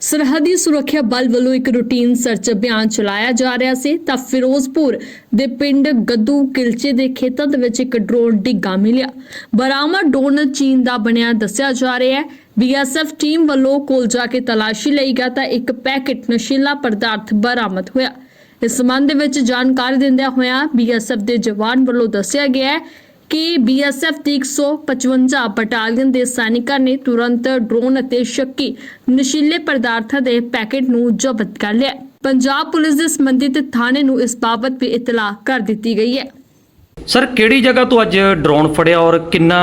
ਸਰਹੱਦੀ ਸੁਰੱਖਿਆ ਬਲ ਵੱਲੋਂ ਇੱਕ ਰੂਟੀਨ ਸਰਚ ਅਭਿਆਨ ਚਲਾਇਆ ਜਾ ਰਿਹਾ ਸੀ, ਤਾਂ ਫਿਰੋਜ਼ਪੁਰ ਦੇ ਪਿੰਡ ਗੱਦੂ ਕਿਲਚੇ ਦੇ ਖੇਤਾਂ ਦੇ ਵਿੱਚ ਇੱਕ ਡਰੋਨ ਡਿੱਗਾ ਮਿਲਿਆ। ਬਰਾਮਦ ਡਰੋਨ ਚੀਨ ਦਾ ਬਣਿਆ ਦੱਸਿਆ ਜਾ ਰਿਹਾ ਹੈ। ਬੀਐਸਐਫ ਟੀਮ ਵੱਲੋਂ ਕੋਲ ਜਾ ਕੇ ਤਲਾਸ਼ੀ ਲਈ ਗਿਆ ਤਾਂ ਇੱਕ ਪੈਕੇਟ ਨਸ਼ੀਲਾ ਪਦਾਰਥ ਬਰਾਮਦ ਹੋਇਆ। ਇਸ ਸੰਬੰਧ ਵਿੱਚ ਜਾਣਕਾਰੀ ਦਿੰਦਿਆਂ ਹੋਇਆਂ ਬੀਐਸਐਫ ਦੇ ਜਵਾਨ ਵੱਲੋਂ ਦੱਸਿਆ ਗਿਆ ਹੈ ਕਿ ਬੀਐਸਐਫ ਦੀ 155 ਬਟਾਲੀਅਨ ਦੇ ਸੈਨਿਕਾਂ ਨੇ ਤੁਰੰਤ ਡਰੋਨ ਅਤੇ ਸ਼ੱਕੀ ਨਸ਼ੀਲੇ ਪਦਾਰਥਾਂ ਦੇ ਪੈਕੇਟ ਨੂੰ ਜ਼ਬਤ ਕਰ ਲਿਆ ਪੰਜਾਬ ਪੁਲਿਸ ਦੇ ਸੰਬੰਧਿਤ ਥਾਣੇ ਨੂੰ ਇਸ ਬਾਬਤ ਵੀ ਇਤਲਾਹ ਕਰ ਦਿੱਤੀ ਗਈ ਹੈ। ਸਰ ਕਿਹੜੀ ਜਗ੍ਹਾ ਤੋਂ ਅੱਜ ਡਰੋਨ ਫੜਿਆ ਔਰ ਕਿੰਨਾ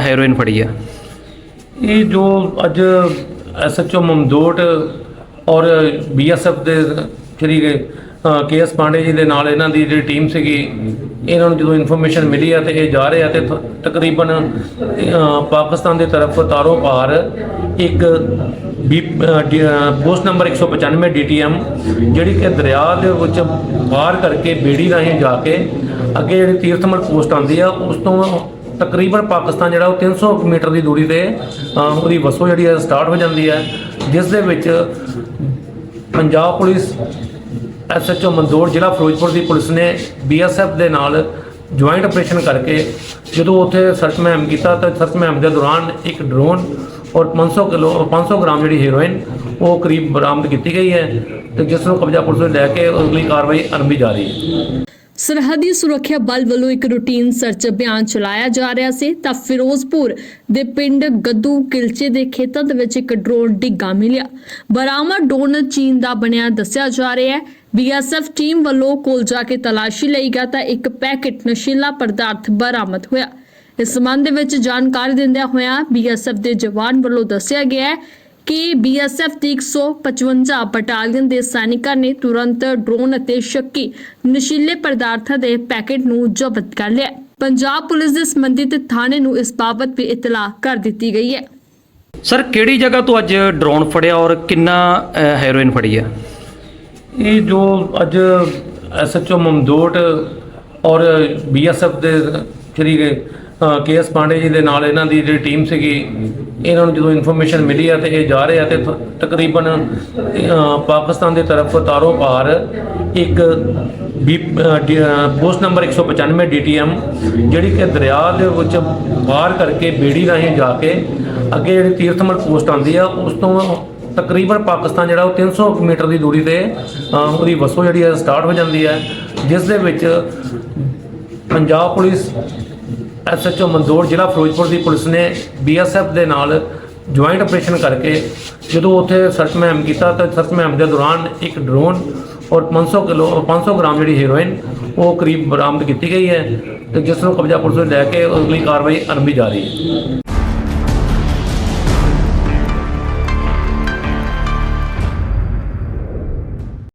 ਹੈਰੋਇਨ ਫੜੀ ਆ? ਇਹ ਜੋ ਅੱਜ ਐਸਐਚਓ ਮਮਦੋਟ ਔਰ ਬੀਐਸਐਫ ਦੇ ਸ਼੍ਰੀ ਕੇ ਕੇਐਸ ਪਾਂਡੇ ਜੀ ਦੇ ਨਾਲ ਇਹਨਾਂ ਦੀ ਜਿਹੜੀ ਟੀਮ ਸੀਗੀ ਇਹਨਾਂ ਨੂੰ ਜਦੋਂ ਇਨਫੋਰਮੇਸ਼ਨ ਮਿਲੀ ਆ ਤੇ ਇਹ ਜਾ ਰਹੇ ਆ ਤੇ ਤਕਰੀਬਨ ਪਾਕਿਸਤਾਨ ਦੀ ਤਰਫ ਤਾਰੋ ਪਾਰ ਇੱਕ ਬੀ ਅ, ਡੀ- ਅ, post number 195 D T M ਜਿਹੜੀ ਕਿ ਦਰਿਆ ਦੇ ਵਿੱਚ ਪਾਰ ਕਰਕੇ ਬੇੜੀ ਰਾਹੀਂ ਜਾ ਕੇ ਅੱਗੇ ਜਿਹੜੀ ਤੀਰਥਮਲ ਪੋਸਟ ਆਉਂਦੀ ਆ ਉਸ ਤੋਂ ਤਕਰੀਬਨ ਪਾਕਿਸਤਾਨ ਜਿਹੜਾ ਉਹ 300 ਮੀਟਰ ਦੀ ਦੂਰੀ ਤੇ ਉਹਦੀ ਵਸੋਂ ਜਿਹੜੀ ਹੈ ਸਟਾਰਟ ਹੋ ਜਾਂਦੀ ਹੈ ਜਿਸ ਦੇ ਵਿੱਚ Punjab police S H O Mamdot ਜ਼ਿਲ੍ਹਾ ਫਿਰੋਜ਼ਪੁਰ ਦੀ ਪੁਲਿਸ ਨੇ ਬੀਐਸਐਫ ਦੇ ਨਾਲ ਜੁਆਇੰਟ ਆਪਰੇਸ਼ਨ ਕਰਕੇ ਜਦੋਂ ਉੱਥੇ ਸਰਚ ਮੁਹਿੰਮ ਕੀਤਾ ਤਾਂ ਸਰਚ ਮੁਹਿੰਮ ਦੇ ਦੌਰਾਨ ਇੱਕ ਡਰੋਨ ਔਰ 500 ਕਿਲੋ 500 ਗ੍ਰਾਮ ਜਿਹੜੀ ਹੀਰੋਇਨ, ਉਹ ਕਰੀਬ ਬਰਾਮਦ ਕੀਤੀ ਗਈ ਹੈ ਤੇ ਜਿਸ ਨੂੰ ਕਬਜ਼ਾ ਪੁਲਿਸ ਨੇ ਲੈ ਕੇ ਅਗਲੀ ਕਾਰਵਾਈ ਅਰੰਭੀ ਜਾ ਰਹੀ ਹੈ। ਸਰਹੱਦੀ ਸੁਰੱਖਿਆ ਬਲ ਵੱਲੋਂ ਇੱਕ ਰੂਟੀਨ ਸਰਚ ਅਭਿਆਨ ਚਲਾਇਆ ਜਾ ਰਿਹਾ ਸੀ, ਤਾਂ ਫਿਰੋਜ਼ਪੁਰ ਦੇ ਪਿੰਡ ਗੱਦੂ ਕਿਲਚੇ ਦੇ ਖੇਤਾਂ ਦੇ ਵਿੱਚ ਇੱਕ ਡਰੋਨ ਡਿੱਗਾ ਮਿਲਿਆ। ਬਰਾਮਦ ਡਰੋਨ ਚੀਨ ਦਾ ਬਣਿਆ ਦੱਸਿਆ ਜਾ ਰਿਹਾ ਹੈ। ਬੀਐਸਐਫ ਟੀਮ ਵੱਲੋਂ ਕੋਲ ਜਾ ਕੇ ਤਲਾਸ਼ੀ ਲਈ ਗਿਆ ਤਾਂ ਇੱਕ ਪੈਕੇਟ ਨਸ਼ੀਲਾ ਪਦਾਰਥ ਬਰਾਮਦ ਹੋਇਆ। ਇਸ ਸੰਬੰਧ ਵਿੱਚ ਜਾਣਕਾਰੀ ਦਿੰਦਿਆਂ ਹੋਇਆਂ ਬੀਐਸਐਫ ਦੇ ਜਵਾਨ ਵੱਲੋਂ ਦੱਸਿਆ ਗਿਆ ਹੈ ਕਿ ਬੀਐਸਐਫ ਦੀ 155 ਬਟਾਲੀਅਨ ਦੇ ਸੈਨਿਕਾਂ ਨੇ ਤੁਰੰਤ ਡਰੋਨ ਅਤੇ ਸ਼ੱਕੀ ਨਸ਼ੀਲੇ ਪਦਾਰਥਾਂ ਦੇ ਪੈਕੇਟ ਨੂੰ ਜ਼ਬਤ ਕਰ ਲਿਆ। ਪੰਜਾਬ ਪੁਲਿਸ ਦੇ ਸੰਬੰਧਿਤ ਥਾਣੇ ਨੂੰ ਇਸ ਬਾਬਤ ਵੀ ਇਤਲਾਹ ਕਰ ਦਿੱਤੀ ਗਈ ਹੈ। ਸਰ ਕਿਹੜੀ ਜਗ੍ਹਾ ਤੋਂ ਅੱਜ ਡਰੋਨ ਫੜਿਆ ਔਰ ਕਿੰਨਾ ਹੈਰੋਇਨ ਫੜੀ ਆ? ਇਹ ਜੋ ਅੱਜ ਐਸਐਚਓ ਮਮਦੋਟ ਔਰ ਬੀਐਸਐਫ ਦੇ ਸ਼੍ਰੀ ਕੇਐਸ ਪਾਂਡੇ ਜੀ ਦੇ ਨਾਲ ਇਹਨਾਂ ਦੀ ਜਿਹੜੀ ਟੀਮ ਸੀਗੀ ਇਹਨਾਂ ਨੂੰ ਜਦੋਂ ਇਨਫੋਰਮੇਸ਼ਨ ਮਿਲੀ ਆ ਤੇ ਇਹ ਜਾ ਰਹੇ ਆ ਤੇ ਤਕਰੀਬਨ ਪਾਕਿਸਤਾਨ ਦੇ ਤਰਫ ਤਾਰੋ ਪਾਰ ਇੱਕ B D- post number 195 D T M ਜਿਹੜੀ ਕਿ ਦਰਿਆ ਦੇ ਵਿੱਚ ਪਾਰ ਕਰਕੇ ਬੇੜੀ ਰਾਹੀਂ ਜਾ ਕੇ ਅੱਗੇ ਜਿਹੜੀ ਤੀਰਥਮਲ ਪੋਸਟ ਆਉਂਦੀ ਆ, ਉਸ ਤੋਂ ਤਕਰੀਬਨ ਪਾਕਿਸਤਾਨ ਜਿਹੜਾ ਉਹ 300 ਮੀਟਰ ਦੀ ਦੂਰੀ ਤੇ ਉਹਦੀ ਵਸੋ ਜਿਹੜੀ ਹੈ ਸਟਾਰਟ ਹੋ ਜਾਂਦੀ ਹੈ ਜਿਸ ਦੇ ਵਿੱਚ Punjab police S H O Mamdot ਜ਼ਿਲ੍ਹਾ ਫਿਰੋਜ਼ਪੁਰ ਦੀ ਪੁਲਿਸ ਨੇ ਬੀਐਸਐਫ ਦੇ ਨਾਲ ਜੁਆਇੰਟ ਆਪਰੇਸ਼ਨ ਕਰਕੇ ਜਦੋਂ ਉੱਥੇ ਸਰਚ ਮੁਹਿੰਮ ਕੀਤਾ ਤਾਂ ਸਰਚ ਮੁਹਿੰਮ ਦੇ ਦੌਰਾਨ ਇੱਕ ਡਰੋਨ ਔਰ 500 ਕਿਲੋ 500 ਗ੍ਰਾਮ ਜਿਹੜੀ ਹੈਰੋਇਨ, ਉਹ ਕਰੀਬ ਬਰਾਮਦ ਕੀਤੀ ਗਈ ਹੈ ਤੇ ਜਿਸ ਨੂੰ ਕਬਜ਼ਾ ਪੁਲਿਸ ਨੇ ਲੈ ਕੇ ਅਗਲੀ ਕਾਰਵਾਈ ਅਰੰਭੀ ਜਾ ਰਹੀ ਹੈ।